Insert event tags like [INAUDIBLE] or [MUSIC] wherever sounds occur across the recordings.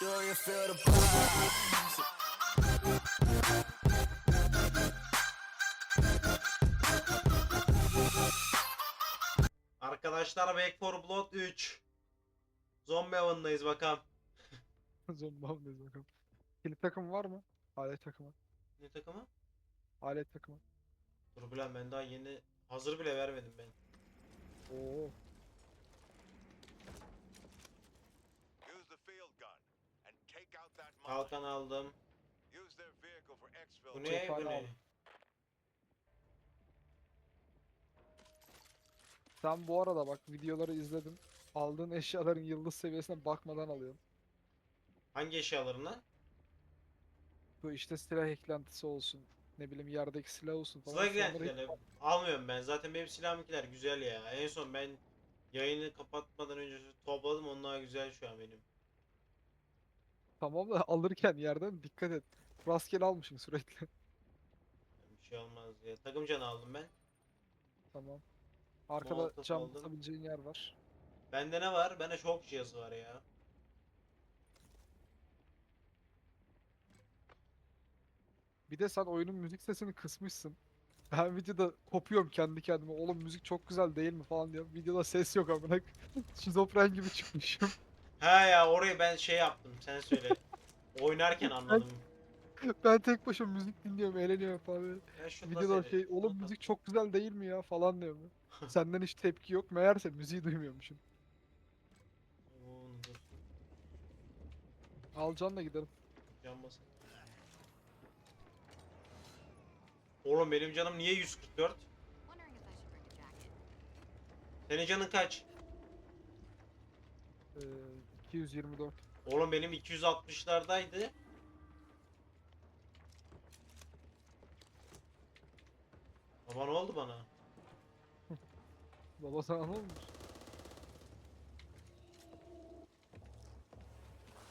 Do you feel the vibes? Arkadaşlar Back 4 Blood 3. Zombi avındayız bakalım. [LAUGHS] Zombam ne bakalım. Kilit takım var mı? Alet takımı. Ne takımı? Alet takımı. Dur bilen ben daha yeni hazır bile vermedim ben. Oo. Kalkan aldım. Bu ne? Bu ne? Sen bu arada bak videoları izledim. Aldığın eşyaların yıldız seviyesine bakmadan alıyorsun. Hangi eşyalarından? Bu işte silah eklentisi olsun. Ne bileyim yerdeki silah olsun falan. Hiç- girentiklerini almıyorum ben. Zaten benim silahımkiler güzel ya. En son ben yayını kapatmadan önce topladım. Onlar güzel şu an benim. Tamam da [LAUGHS] alırken yerden dikkat et. Rastgele almışsın sürekli. [LAUGHS] Bir şey olmaz ya. Takım canı aldım ben. tamam. Arkada Molotof cam aldım. yer var. Bende ne var? Bende çok cihazı var ya. Bir de sen oyunun müzik sesini kısmışsın. Ben videoda kopuyorum kendi kendime. Oğlum müzik çok güzel değil mi falan diyorum. Videoda ses yok amına. [LAUGHS] Şizofren gibi çıkmışım. Ha ya orayı ben şey yaptım. Sen söyle. [LAUGHS] Oynarken anladım. ben tek başıma müzik dinliyorum, eğleniyorum falan. Ya Videoda lazeri- şey, oğlum müzik çok güzel değil mi ya falan diyorum. [LAUGHS] Senden hiç tepki yok. Meğerse müziği duymuyormuşum. Oo, dur. Alcan'la gidelim. Can basın. Oğlum benim canım niye 144? Wondering if I should bring a jacket. Senin canın kaç? Ee, 224. Oğlum benim 260'lardaydı. Baba ne oldu bana? [LAUGHS] Baba sana ne olmuş?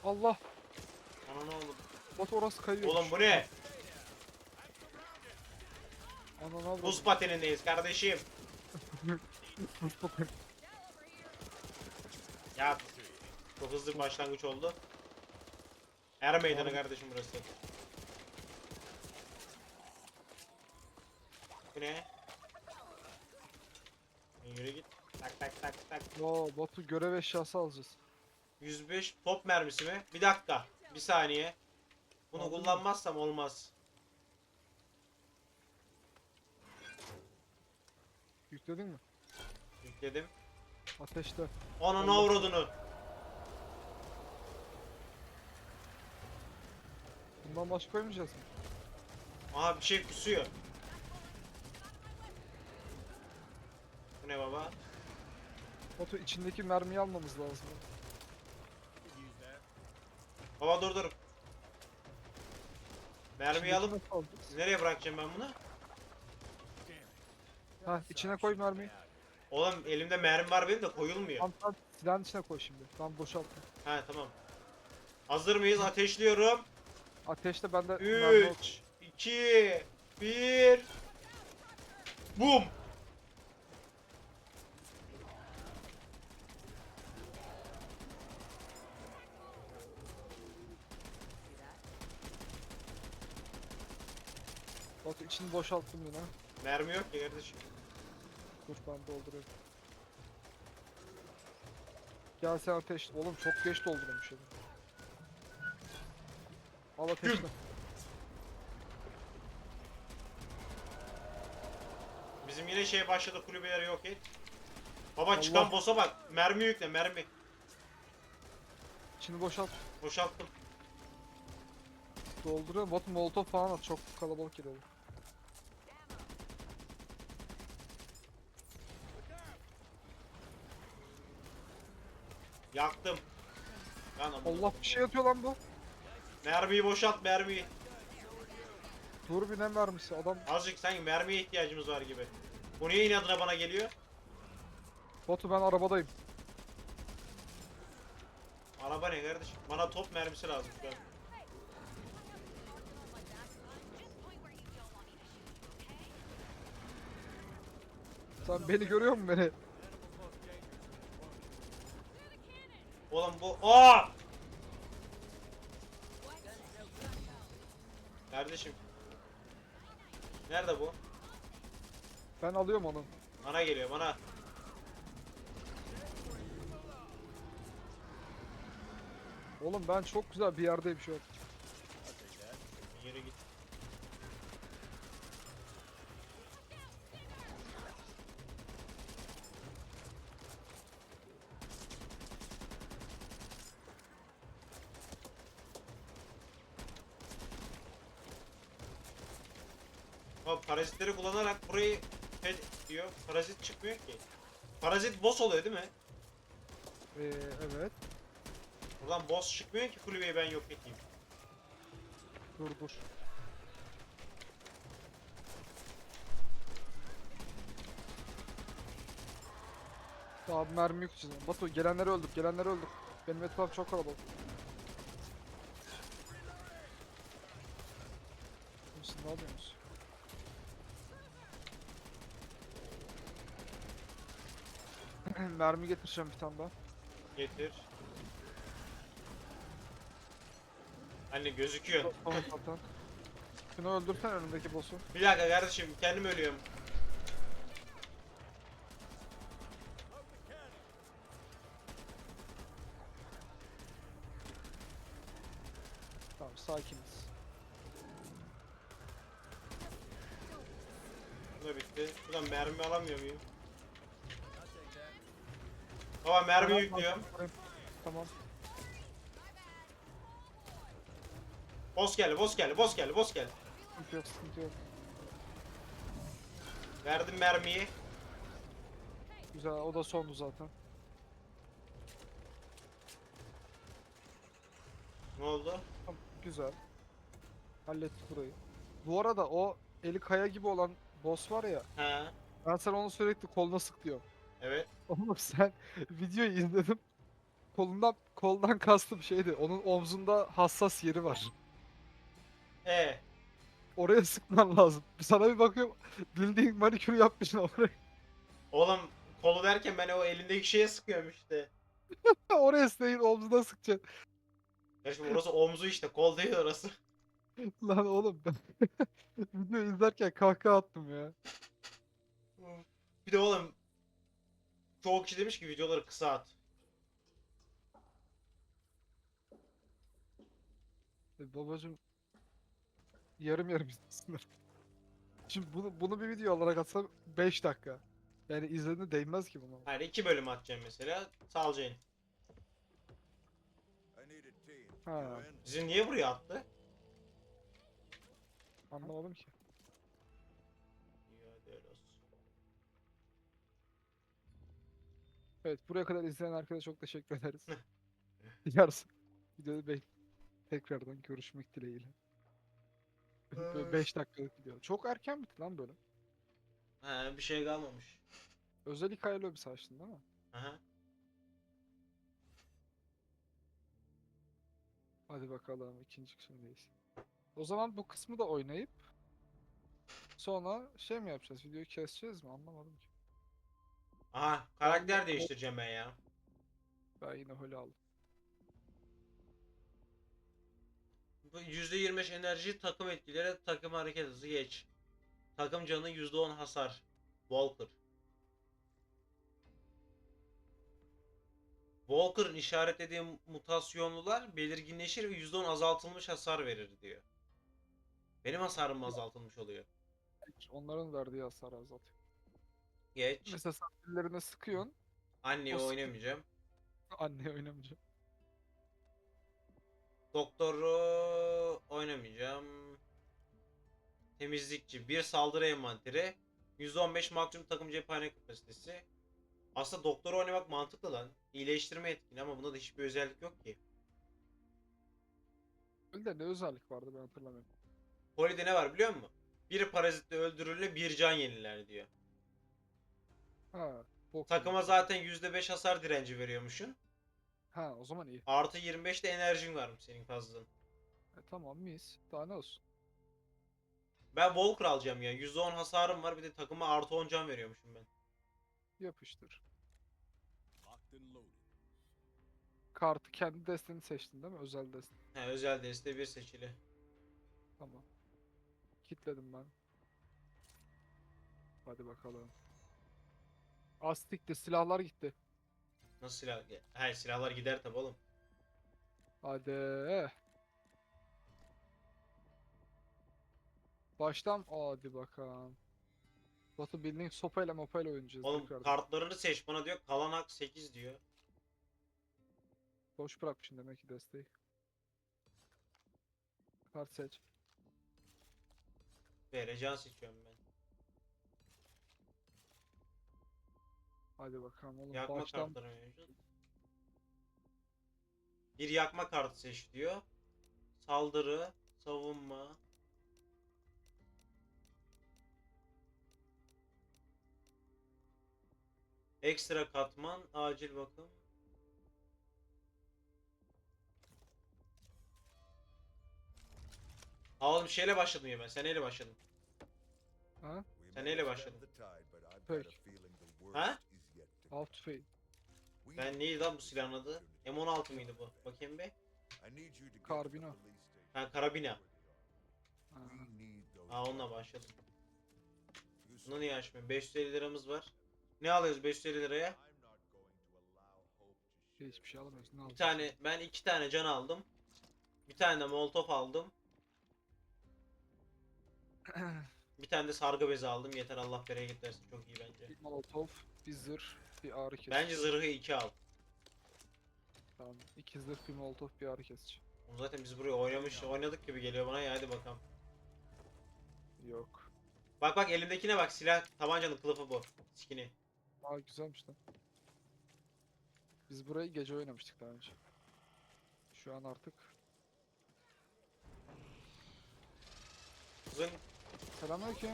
Allah! Bana ne oldu? Bot orası kayıyor. Oğlum bu ne? Ananı avradım. Buz patinindeyiz kardeşim. [LAUGHS] Buz pateni. Ya çok hızlı bir başlangıç oldu. Er meydanı kardeşim burası. Bu ne? Yürü git. Tak tak tak tak. Oo, botu görev eşyası alacağız. 105 top mermisi mi? Bir dakika. Bir saniye. Bunu Aldın mı? kullanmazsam olmaz. Yükledin mi? Yükledim. Ateşte. Onun avradını. Bundan başka koymayacağız mı? Aha bir şey kusuyor. Bu ne baba? Botu içindeki mermiyi almamız lazım. Baba dur dur. Mermiyi İçindeki alıp nasıl alacağız? nereye bırakacağım ben bunu? Ha içine koy mermiyi. Oğlum elimde mermi var benim de koyulmuyor. Tam tam silahın içine koy şimdi. Tam boşalttım. Ha tamam. Hazır mıyız? Ateşliyorum. Ateşte bende mermi yok. 3 2 1 Bum. Botu içini boşalttım yine. Mermi yok ki kardeşim. Dur ben dolduruyorum. Gel sen ateş. Oğlum çok geç doldurmuş ya. Al ateşle. Bizim yine şey başladı kulübeleri yok et. Baba çıkan Allah. boss'a bak. Mermi yükle mermi. İçini boşalt. Boşalttım. Dolduruyorum. Bot molotov falan at. Çok kalabalık geliyor. Yaktım. Lan Allah bir şey atıyor lan bu. Mermiyi boşalt mermiyi. Dur bir ne mermisi adam. Azıcık sanki mermiye ihtiyacımız var gibi. Bu niye inadına bana geliyor? Botu ben arabadayım. Araba ne kardeşim? Bana top mermisi lazım şu an. Sen beni görüyor musun beni? Oğlum bu... Aa! Kardeşim. Nerede bu? Ben alıyorum onu. Bana geliyor bana. Oğlum ben çok güzel bir yerdeyim şu an. Yürü git. Ama parazitleri kullanarak burayı pet diyor. Parazit çıkmıyor ki. Parazit boss oluyor değil mi? Ee, evet. Buradan boss çıkmıyor ki kulübeyi ben yok edeyim. Dur dur. Bir mermi yok içinde. Batu gelenleri öldür, gelenleri öldür. Benim etrafım çok kalabalık. Siz ne yapıyorsunuz? Mermi getireceğim bir tane daha. Getir. Anne gözüküyor. Tamam zaten. Şunu öldürsen önündeki boss'u. Bir dakika kardeşim kendim ölüyorum. Tamam sakiniz. Bu da bitti. Buradan mermi alamıyor muyum? Baba mermi Tamam, yüklüyorum. tamam, Tamam. Boss geldi, boss geldi, boss geldi, boss geldi. Sıkıntı yok, sıkıntı yok. Verdim mermiyi. Güzel, o da sondu zaten. Ne oldu? Tamam, güzel. Hallettik burayı. Bu arada o eli kaya gibi olan boss var ya, He. ben sana onu sürekli koluna sık diyorum. Evet. Oğlum sen [LAUGHS] videoyu izledim. Kolundan koldan kastım şeydi. Onun omzunda hassas yeri var. E. Oraya sıkman lazım. Sana bir bakıyorum bildiğin manikür yapmışsın oraya. Oğlum kolu derken ben o elindeki şeye sıkıyorum işte. [LAUGHS] oraya değil omzuna sıkacaksın. Ya şimdi orası omzu işte, kol değil orası. Lan oğlum ben [LAUGHS] video izlerken kahkaha attım ya. Bir de oğlum çoğu kişi demiş ki videoları kısa at. E, babacım yarım yarım izlesinler. [LAUGHS] Şimdi bunu, bunu bir video olarak atsam 5 dakika. Yani izlediğinde değmez ki buna. Hayır iki bölüm atacağım mesela. Team. Ha. Bizi niye buraya attı? Anlamadım ki. Evet buraya kadar izleyen herkese çok teşekkür ederiz. [LAUGHS] Yarısı videoda bek tekrardan görüşmek dileğiyle. Böyle 5 dakikalık video. Çok erken bitti lan böyle. He bir şey kalmamış. Özel hikayeli lobisi açtın değil mi? Aha. Hadi bakalım ikinci kısımdayız. O zaman bu kısmı da oynayıp sonra şey mi yapacağız? Videoyu keseceğiz mi? Anlamadım ki. Aha karakter değiştireceğim ben ya. Ben yine öyle aldım. Bu %25 enerji takım etkileri takım hareket hızı geç. Takım canı %10 hasar. Walker. Walker'ın işaretlediği mutasyonlular belirginleşir ve %10 azaltılmış hasar verir diyor. Benim hasarım mı azaltılmış oluyor? Onların verdiği hasar azaltıyor. Geç. Mesela sen birilerine sıkıyorsun. Anneyi o sıkı- oynamayacağım. Anne oynamayacak. Doktoru oynamayacağım. Temizlikçi. Bir saldırı envanteri. %15 maksimum takım cephane kapasitesi. Aslında doktoru oynamak mantıklı lan. İyileştirme etkili ama bunda da hiçbir özellik yok ki. Öyle de ne özellik vardı ben hatırlamıyorum. Poli'de ne var biliyor musun? Bir parazitle öldürülür bir can yeniler diyor. Ha. bok Takıma zaten %5 hasar direnci veriyormuşsun. Ha o zaman iyi. Artı 25 de enerjin varmış senin kazdığın. E, tamam mis. Daha ne olsun. Ben Walker alacağım ya. %10 hasarım var bir de takıma artı 10 can veriyormuşum ben. Yapıştır. Kartı kendi desteni seçtin değil mi? Özel deste. He, özel deste bir seçili. Tamam. Kitledim ben. Hadi bakalım. Astikti silahlar gitti. Nasıl silah? He silahlar gider tabi oğlum. Hadi. Baştan hadi bakalım. Batu bildiğin sopayla mopayla oynayacağız Oğlum tekrardan. kartlarını seç bana diyor. Kalan hak 8 diyor. Boş bırakmışsın demek ki desteği. Kart seç. Vereceğin seçiyorum ben. Hadi bakalım oğlum. Yakma Baştan kartları mevcut. Bir yakma kartı seç diyor. Saldırı, savunma. Ekstra katman, acil bakım. Oğlum şeyle başladım ya ben. Sen neyle başladın? Ha? Sen neyle başladın? Peki. Ha? Fade. We Ben neydi lan bu silahın adı? M16 mıydı bu? Bakayım police station Ha karabina. Ha. Aa onunla başladım. Bunu niye açmıyorum? 550 liramız var. Ne alıyoruz 550 liraya? Hiçbir şey alamıyorsun. Ne Bir alacaksın? tane ben iki tane can aldım. Bir tane de molotof aldım. [CLEARS THROAT] Bir tane de sargı bezi aldım. Yeter Allah bereye getirsin. Çok iyi bence. Bir molotov, bir zırh, bir ağrı kesici. Bence zırhı 2 al. Tamam. İki zırh, bir molotov, bir ağrı kesici. Oğlum Zaten biz buraya oynamış, oynadık gibi geliyor bana ya hadi bakalım. Yok. Bak bak elimdekine bak silah tabancanın kılıfı bu. Skini. Aa güzelmiş lan. Biz burayı gece oynamıştık daha önce. Şu an artık. Zın Selamünaleyküm.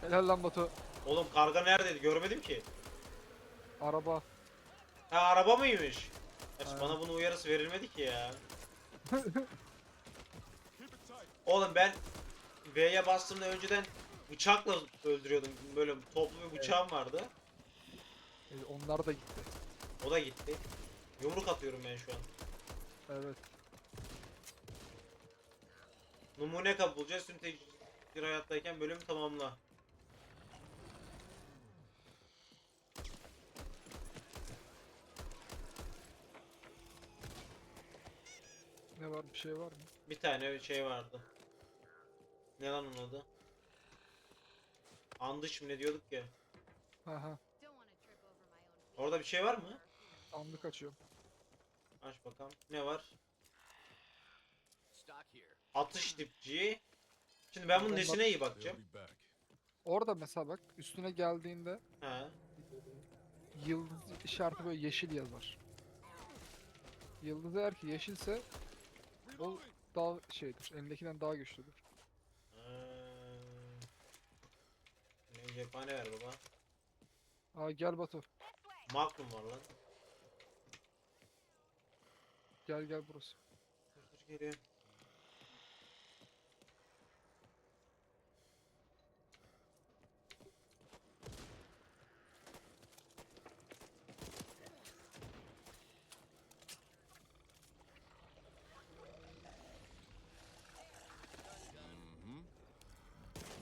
Helal lan Batu. Oğlum karga neredeydi görmedim ki. Araba. Ha araba mıymış? Gerçi bana bunun uyarısı verilmedi ki ya. [LAUGHS] Oğlum ben V'ye bastığımda önceden bıçakla öldürüyordum. Böyle toplu bir bıçağım vardı. E, onlar da gitti. O da gitti. Yumruk atıyorum ben şu an. Evet. Numune kabul bulacağız. Tüm tek bir hayattayken bölümü tamamla. Ne var bir şey var mı? Bir tane şey vardı. Ne lan onun adı? Andış mı ne diyorduk ya? Own Orada bir şey var mı? Anlık açıyorum. Aç bakalım. Ne var? Atış dipçiği. Şimdi ben bunun nesine iyi bakacağım. Orada mesela bak üstüne geldiğinde He. yıldız işareti böyle yeşil yazar. Yıldız eğer ki yeşilse o daha şeydir. Elindekinden daha güçlüdür. Ee, ne cephane ver baba. Aa gel Batu. Magnum var lan. Gel gel burası. Dur dur geliyor.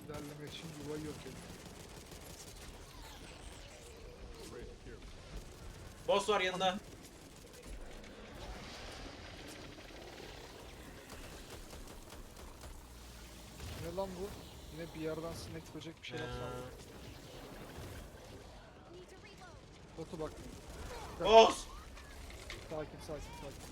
İlerlemek için yuvayı yok edin. Boss var yanında. Ne lan bu? Yine bir yerden sinek böcek bir şeyler saldı. Need to reload. Batu bak. Boss! Sakin sakin sakin.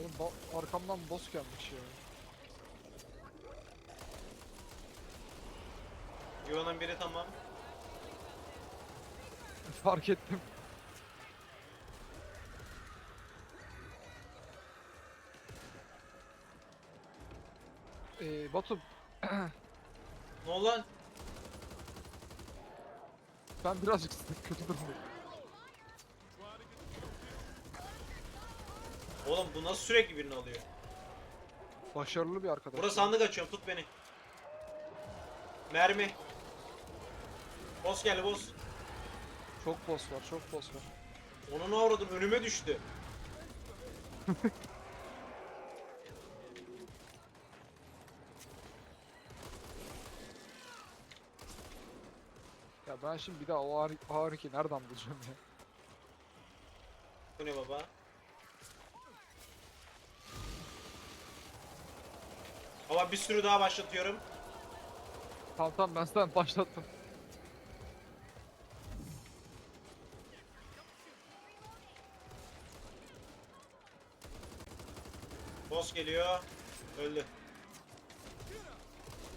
Oğlum arkamdan boss gelmiş ya. Yuvanın biri tamam. [LAUGHS] Fark ettim. Ee, Batu Ne oldu lan? ben birazcık kötü durumdayım. Oğlum bu nasıl sürekli birini alıyor? Başarılı bir arkadaş. Burada sandık açıyorum tut beni. Mermi. Boss geldi boss. Çok boss var, çok boss var. Onu ne avradın önüme düştü. Ya ben şimdi bir daha o ağır, ağır iki nereden bulacağım ya? Bu ne baba? Baba bir sürü daha başlatıyorum. Tamam tamam ben zaten başlattım. Boss geliyor. Öldü.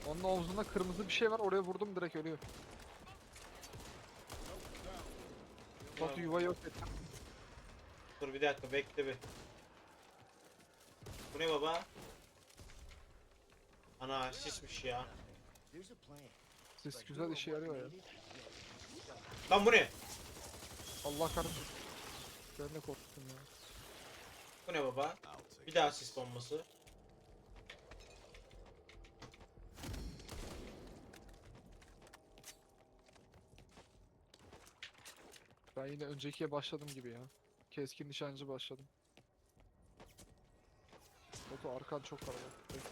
Onun omzunda kırmızı bir şey var oraya vurdum direkt ölüyor. Batu yuva yok ettim. Dur bir dakika bekle bir. Bu ne baba? Ana sismiş ya. Ses güzel işe yarıyor ya. Lan bu ne? Allah kahretsin. Ben de korktum ya. Bu ne baba? Bir daha sis bombası. Ben yine öncekiye başladım gibi ya. Keskin nişancı başladım. Batu arkan çok kalabalık.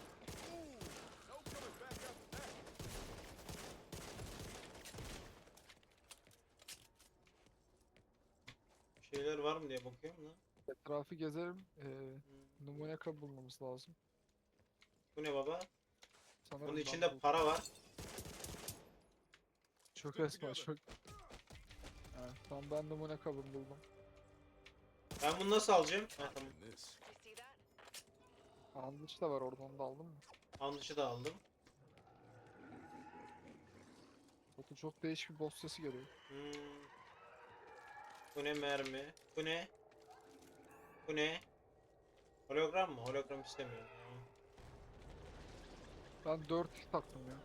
Şeyler var mı diye bakıyorum da. Etrafı gezerim. Ee, numune kabı bulmamız lazım. Bu ne baba? Sanırım Bunun ben içinde buldum. para var. Çok esma çok. Evet, tamam ben numune kabını buldum. Ben bunu nasıl alacağım? Ha tamam. this. Did you see that? Andıç da var orada onu da aldın mı? Andışı da aldım. Batu çok değişik bir boss sesi geliyor. Hmm. Bu ne mermi? Bu ne? Bu ne? Hologram mı? Hologram istemiyorum. Ben 4 taktım ya.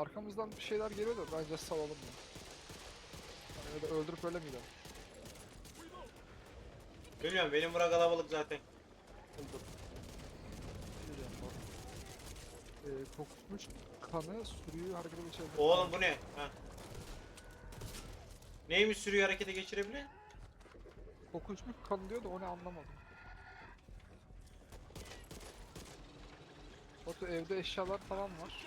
Arkamızdan bir şeyler geliyor da bence salalım ya. Hani öyle öldürüp öyle miydi? Bilmiyorum benim bura kalabalık zaten. Öldür. Ee, kokutmuş kanı sürüyü harekete geçirebilir. Oğlum bu ne? Ha. Neymiş sürüyü harekete geçirebilen? Kokutmuş kanı diyor da o ne anlamadım. Batu evde eşyalar falan var.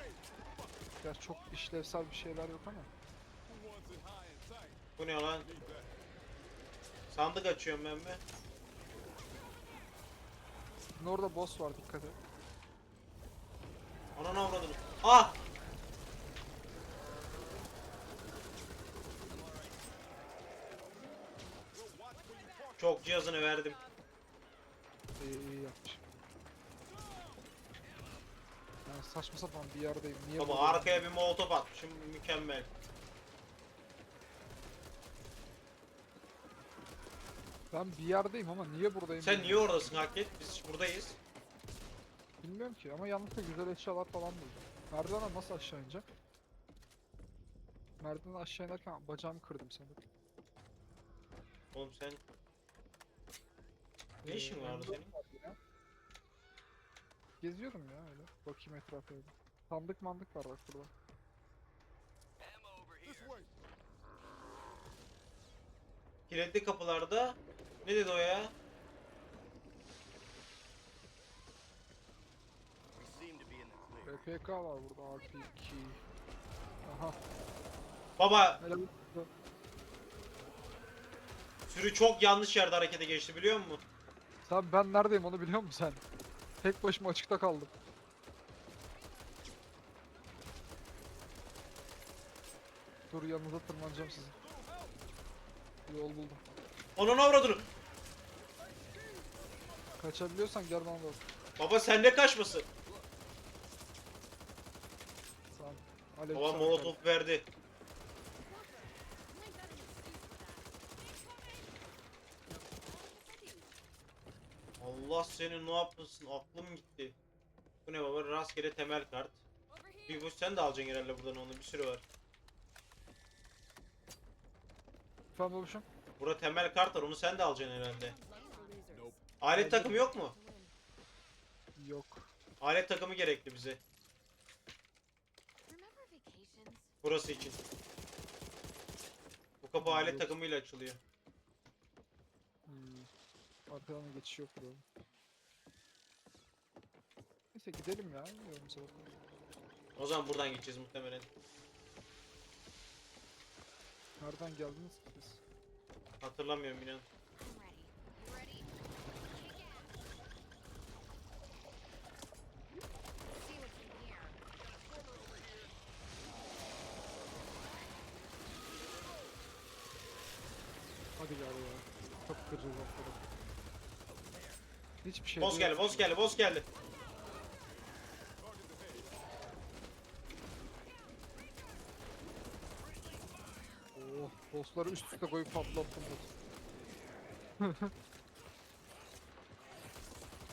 Gerçi çok işlevsel bir şeyler yok ama. Bu ne lan? Sandık açıyorum ben be. Şimdi orada boss var dikkat et. Ana ne avradını? Ah! Çok cihazını verdim. İyi iyi yapmış. Ben saçma sapan bir yerdeyim. Niye Baba buradayım? arkaya bir molotof atmışım mükemmel. Ben bir yerdeyim ama niye buradayım? Sen niye bilmiyorum. oradasın Haket? Biz buradayız. Bilmiyorum ki ama yanlışlıkla güzel eşyalar falan buldum. Merdivenden nasıl aşağı ineceğim? Merdivenden aşağı inerken bacağımı kırdım sanırım. Oğlum sen ne Ee, işin vardı M4 senin? vardı ya. Öyle. Bakayım etrafa öyle. Sandık mandık var bak burada. Kilitli kapılarda ne dedi o ya? RPK var burada RP2. Aha. Baba sürü çok yanlış yerde harekete geçti biliyor musun? Sen ben neredeyim onu biliyor musun sen? Tek başıma açıkta kaldım. Dur yanınıza tırmanacağım sizin. Yol buldum. Onun avradını. Kaçabiliyorsan gel bana doğru. Baba sende kaçmasın. Tamam. Aleyküm Baba selam molotof verdi. Allah senin ne yapmışsın? Aklım gitti. Bu ne baba? Rastgele temel kart. Bir bu sen de alacaksın herhalde buradan onu bir sürü var. Efendim babuşum? Burada temel kart var onu sen de alacaksın herhalde. Alet takımı yok mu? Yok. Alet takımı gerekli bize. Burası için. Bu kapı alet takımıyla açılıyor. Hmm. Arkadan geçiş yok burada. Neyse gidelim ya. Bakalım. O zaman buradan geçeceğiz muhtemelen. Nereden geldiniz ki siz? Hatırlamıyorum inan. Hadi gel ya. Çok lafları. Hiçbir şey Boss geldi, boss geldi, boss geldi. Oh, bossları üst üste koyup patlattım. [LAUGHS]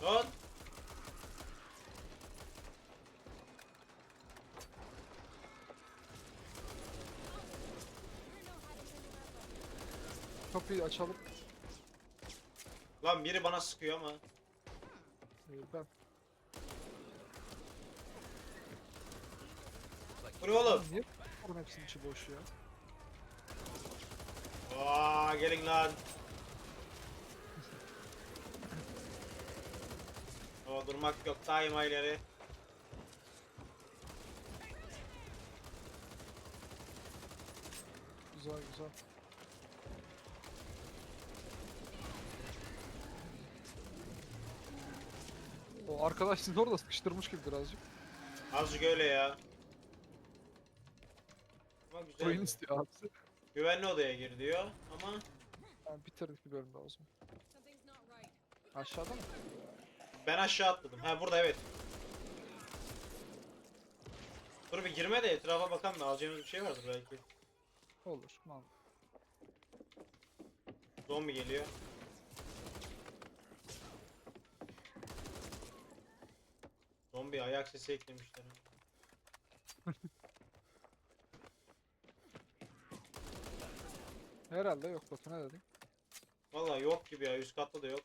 Lan! Kapıyı açalım. Lan biri bana sıkıyor ama. Ben. Bu ne oğlum? Niye bunun hepsinin içi boş ya? Aa, gelin lan. O durmak yok daima ileri. Güzel güzel. O arkadaş sizi orada sıkıştırmış gibi birazcık. Azıcık öyle ya. Ama güzel. Oyun istiyor abisi. Güvenli odaya gir diyor ama Yani bitirdik bir bölüm daha o zaman. Aşağıda mı? ben aşağı atladım. Ha burada evet. Dur bir girme de etrafa bakalım da alacağımız bir şey vardır belki. Olur. Tamam. Zombi geliyor. Zombi ayak sesi eklemişler. [LAUGHS] Herhalde yok Batu ne dedin? Vallahi yok gibi ya üst katta da yok.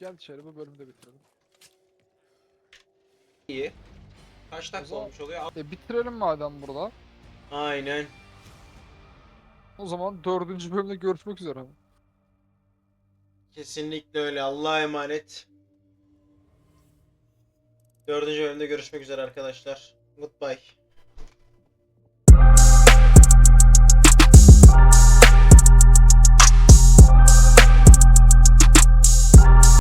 Gel içeri bu bölümü de bitirelim. İyi. Kaç dakika zaman- olmuş oluyor? E bitirelim madem burada. Aynen. O zaman dördüncü bölümde görüşmek üzere. Kesinlikle öyle. Allah'a emanet. Dördüncü bölümde görüşmek üzere arkadaşlar. Goodbye.